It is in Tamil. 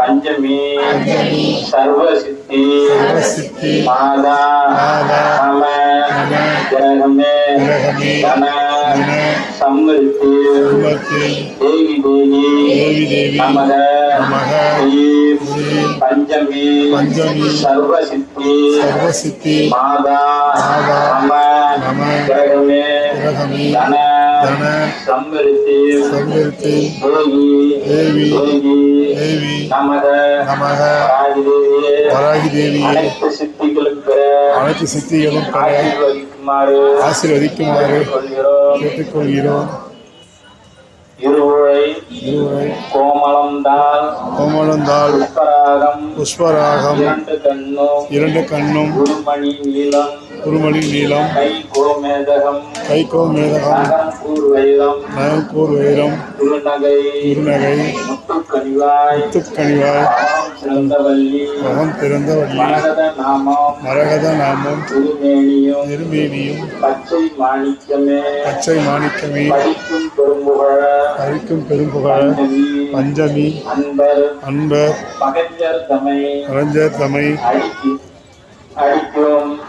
பஞ்சமி சர்வசித்தி சர்வசித்தி மாதா நம கிரகமே கிரகமே தன சம்மிருத்தி தேவி தேவி நமக பஞ்சமி பஞ்சமி சர்வசித்தி சர்வசித்தி மாதா கிரகமே கிரகமே தன தன சம்மிருத்தி தேவி தேவி நமக நமக வராகி தேவி அனைத்து சித்திகளும் பெற அனைத்து சித்திகளும் பெற ஆசீர்வதிக்குமாறு ஆசீர்வதிக்குமாறு கொள்கிறோம் கேட்டுக்கொள்கிறோம். இருவுரை கோமளம்தால் கோமலந்தாள் புஷ்பராகம் புஷ்பராகம் இரண்டு கண்ணும் இரண்டு கண்ணும் குருமணி நீளம் குருமணி நீளம் கை கோமேதகம் கைகோ மேதகம் நகம் கூர்வைரம் நயங்கூர் வைரம். குருநகை. முத்துக்கணிவாய் முத்துக்கணிவாய் பாவம் சிறந்தவல்லி மகம் பிறந்த வள்ளி மரகத நாமம். மரகத நாமம். திருமேனியும். திருமேனியும். பச்சை மாணிக்கமே. பச்சை மாணிக்கமே. படிக்கும் பெரும்புகழ. பறிக்கும் பெரும்புகழ. பஞ்சமி. அன்பர். அன்பர். பகஞ்சர் தமை. கலைஞர் தமை. அடிக்கும்